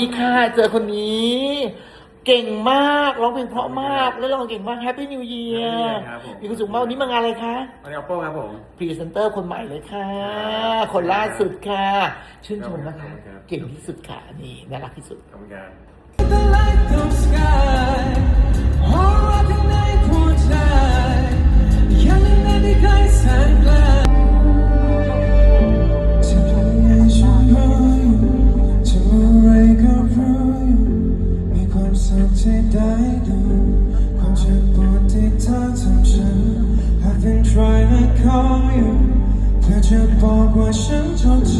นี่ค่ะ เจอคนนี้ เก่งมากร้องเพลงเพราะมาก แล้วร้องเก่งมากแฮปปี้นิวเยีย Happy New ร์ Year ครับผม มีคุณสุขมากวันนี้มางานอะไรคะวันนี้ oppo ครับผม พรีเซนเตอร์คนใหม่เลยค่ะคนล่าสุดค่ะ ชื่นชมนะคะ ครับ เก่งที่สุดค่ะ นี่น่ารักที่สุดขอบคุณ สุขที่ได้ดูความเจ็บปวดที่เธอทำฉัน I've been trying to call you เพื่อจะบอกว่าฉันชอบเธอ